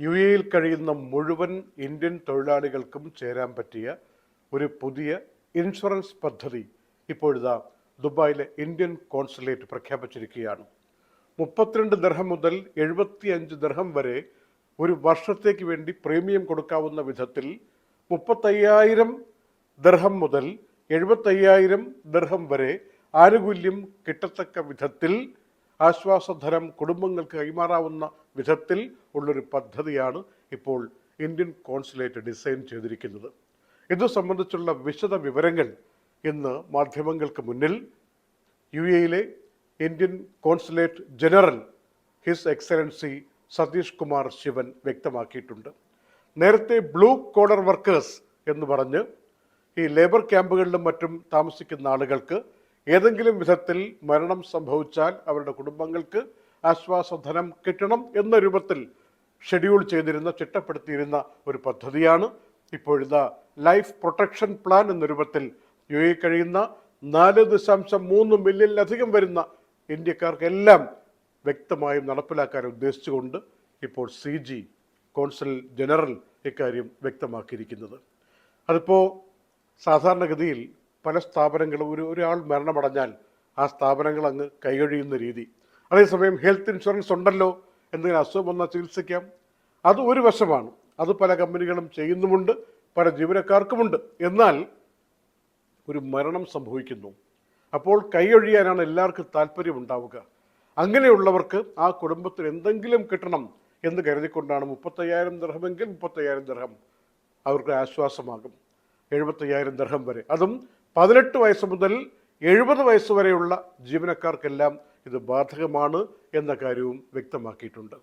U എയിൽ കഴിയുന്ന മുഴുവൻ ഇന്ത്യൻ തൊഴിലാളികൾക്കും ചേരാൻ പറ്റിയ ഒരു പുതിയ ഇൻഷുറൻസ് പദ്ധതി ഇപ്പോഴിതാ ദുബായിലെ ഇന്ത്യൻ കോൺസുലേറ്റ് പ്രഖ്യാപിച്ചിരിക്കുകയാണ്. മുപ്പത്തിരണ്ട് ദർഹം മുതൽ എഴുപത്തിയഞ്ച് ദർഹം വരെ ഒരു വർഷത്തേക്ക് വേണ്ടി പ്രീമിയം കൊടുക്കാവുന്ന വിധത്തിൽ മുപ്പത്തയ്യായിരം ദർഹം മുതൽ എഴുപത്തയ്യായിരം ദർഹം വരെ ആനുകൂല്യം കിട്ടത്തക്ക വിധത്തിൽ ആശ്വാസധനം കുടുംബങ്ങൾക്ക് കൈമാറാവുന്ന വിധത്തിൽ ഉള്ളൊരു പദ്ധതിയാണ് ഇപ്പോൾ ഇന്ത്യൻ കോൺസുലേറ്റ് ഡിസൈൻ ചെയ്തിരിക്കുന്നത്. ഇത് സംബന്ധിച്ചുള്ള വിശദ വിവരങ്ങൾ ഇന്ന് മാധ്യമങ്ങൾക്ക് മുന്നിൽ. യു എയിലെ Indian consulate general his excellency Satish Kumar Sivan വ്യക്തമാക്കിയിട്ടുണ്ട്. നേരത്തെ ബ്ലൂ കോളർ വർക്കേഴ്സ് എന്ന് പറഞ്ഞ് ഈ ലേബർ ക്യാമ്പുകളിലും മറ്റും താമസിക്കുന്ന ആളുകൾക്ക് ഏതെങ്കിലും വിധത്തിൽ മരണം സംഭവിച്ചാൽ അവരുടെ കുടുംബങ്ങൾക്ക് ആശ്വാസധനം കിട്ടണം എന്ന രൂപത്തിൽ ഷെഡ്യൂൾ ചെയ്തിരുന്ന ചിട്ടപ്പെടുത്തിയിരുന്ന ഒരു പദ്ധതിയാണ് ഇപ്പോഴത്തെ ലൈഫ് പ്രൊട്ടക്ഷൻ പ്ലാൻ എന്ന രൂപത്തിൽ യു എ കഴിയുന്ന നാല് ദശാംശം മൂന്ന് മില്യണിലധികം വരുന്ന ഇന്ത്യക്കാർക്കെല്ലാം വ്യക്തമായും നടപ്പിലാക്കാൻ ഉദ്ദേശിച്ചുകൊണ്ട് ഇപ്പോൾ സി ജി കോൺസൽ ജനറൽ ഇക്കാര്യം വ്യക്തമാക്കിയിരിക്കുന്നത്. അതിപ്പോൾ സാധാരണഗതിയിൽ പല സ്ഥാപനങ്ങളും ഒരു ഒരാൾ മരണമടഞ്ഞാൽ ആ സ്ഥാപനങ്ങൾ അങ്ങ് കൈകഴിയുന്ന രീതി അതേസമയം ഹെൽത്ത് ഇൻഷുറൻസ് ഉണ്ടല്ലോ എന്തെങ്കിലും അസുഖം വന്നാൽ ചികിത്സിക്കാം. അത് ഒരു വശമാണ്. അത് പല കമ്പനികളും ചെയ്യുന്നുമുണ്ട് പല ജീവനക്കാർക്കുമുണ്ട്. എന്നാൽ ഒരു മരണം സംഭവിക്കുന്നു. അപ്പോൾ കൈയൊഴിയാനാണ് എല്ലാവർക്കും താല്പര്യം ഉണ്ടാവുക അങ്ങനെയുള്ളവർക്ക് ആ കുടുംബത്തിന് എന്തെങ്കിലും കിട്ടണം എന്ന് കരുതിക്കൊണ്ടാണ് മുപ്പത്തയ്യായിരം ദർഹമെങ്കിൽ മുപ്പത്തയ്യായിരം ദർഹം അവർക്ക് ആശ്വാസമാകും. എഴുപത്തയ്യായിരം ദർഹം വരെ. അതും പതിനെട്ട് വയസ്സ് മുതൽ എഴുപത് വയസ്സ് വരെയുള്ള ജീവനക്കാർക്കെല്ലാം ഇത് ബാധകമാണ് എന്ന കാര്യവും വ്യക്തമാക്കിയിട്ടുണ്ട്.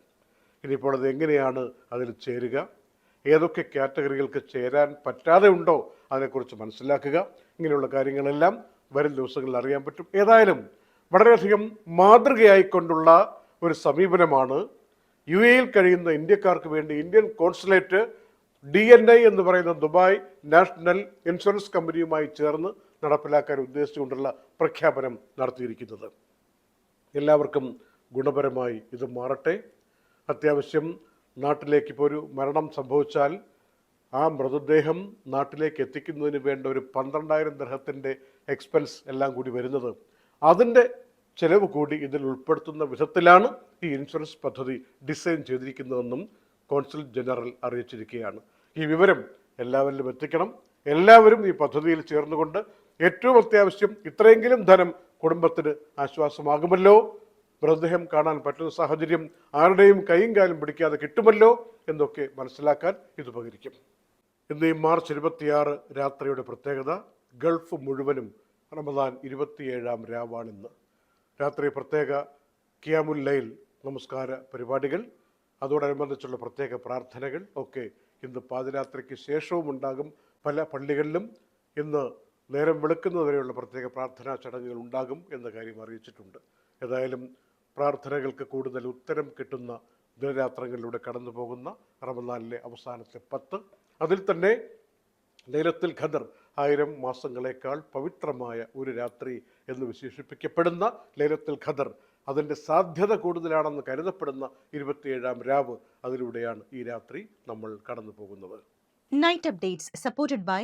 ഇനിയിപ്പോൾ അത് എങ്ങനെയാണ് അതിൽ ചേരുക? ഏതൊക്കെ കാറ്റഗറികൾക്ക് ചേരാൻ പറ്റാതെ ഉണ്ടോ അതിനെക്കുറിച്ച് മനസ്സിലാക്കുക. ഇങ്ങനെയുള്ള കാര്യങ്ങളെല്ലാം വരും ദിവസങ്ങളിൽ അറിയാൻ പറ്റും. ഏതായാലും വളരെയധികം മാതൃകയായിക്കൊണ്ടുള്ള ഒരു സമീപനമാണ് യു എയിൽ കഴിയുന്ന ഇന്ത്യക്കാർക്ക് വേണ്ടി Indian consulate D N I എന്ന് പറയുന്ന ദുബായ് നാഷണൽ ഇൻഷുറൻസ് കമ്പനിയുമായി ചേർന്ന് നടപ്പിലാക്കാൻ ഉദ്ദേശിച്ചുകൊണ്ടുള്ള പ്രഖ്യാപനം നടത്തിയിരിക്കുന്നത്. എല്ലാവർക്കും ഗുണപരമായി ഇത് മാറട്ടെ. അത്യാവശ്യം നാട്ടിലേക്ക് ഇപ്പോൾ ഒരു മരണം സംഭവിച്ചാൽ ആ മൃതദേഹം നാട്ടിലേക്ക് എത്തിക്കുന്നതിന് വേണ്ട ഒരു പന്ത്രണ്ടായിരം ദർഹത്തിന്റെ എക്സ്പെൻസ് എല്ലാം കൂടി വരുന്നത്. അതിന്റെ ചെലവ് കൂടി ഇതിൽ ഉൾപ്പെടുത്തുന്ന വിധത്തിലാണ് ഈ ഇൻഷുറൻസ് പദ്ധതി ഡിസൈൻ ചെയ്തിരിക്കുന്നതെന്നും കോൺസുൽ ജനറൽ അറിയിച്ചിരിക്കുകയാണ്. ഈ വിവരം എല്ലാവരിലും എത്തിക്കണം. എല്ലാവരും ഈ പദ്ധതിയിൽ ചേർന്നുകൊണ്ട് ഏറ്റവും അത്യാവശ്യം ഇത്രയെങ്കിലും ധനം കുടുംബത്തിന് ആശ്വാസമാകുമല്ലോ. മൃതദേഹം കാണാൻ പറ്റുന്ന സാഹചര്യം ആരുടെയും കൈയും കാലും പിടിക്കാതെ കിട്ടുമല്ലോ എന്നൊക്കെ മനസ്സിലാക്കാൻ ഇത് ഉപകരിക്കും. ഇന്ന് ഈ മാർച്ച് ഇരുപത്തിയാറ് രാത്രിയുടെ പ്രത്യേകത ഗൾഫ് മുഴുവനും റമദാൻ ഇരുപത്തിയേഴാം രാവാണിന്ന്. രാത്രി പ്രത്യേക കിയാമുൽ ലൈൽ നമസ്കാര പരിപാടികൾ അതോടനുബന്ധിച്ചുള്ള പ്രത്യേക പ്രാർത്ഥനകൾ ഒക്കെ ഇന്ന് പാതിരാത്രിക്ക് ശേഷവും ഉണ്ടാകും. പല പള്ളികളിലും ഇന്ന് നേരം വെളുക്കുന്നതുവരെയുള്ള പ്രത്യേക പ്രാർത്ഥനാ ചടങ്ങുകൾ ഉണ്ടാകും എന്ന കാര്യം അറിയിച്ചിട്ടുണ്ട്. ഏതായാലും പ്രാർത്ഥനകൾക്ക് കൂടുതൽ ഉത്തരം കിട്ടുന്ന ദിനരാത്രങ്ങളിലൂടെ കടന്നു പോകുന്ന റമദാനിലെ അവസാനത്തെ പത്ത്. അതിൽ തന്നെ ലൈലത്തുൽ ഖദർ ആയിരം മാസങ്ങളെക്കാൾ പവിത്രമായ ഒരു രാത്രി എന്ന് വിശേഷിപ്പിക്കപ്പെടുന്ന ലൈലത്തുൽ ഖദർ അതിന്റെ സാധ്യത കൂടുതലാണെന്ന് കരുതപ്പെടുന്ന ഇരുപത്തിയേഴാം രാവ് അതിലൂടെയാണ് ഈ രാത്രി നമ്മൾ കടന്നു പോകുന്നത്. Night updates supported by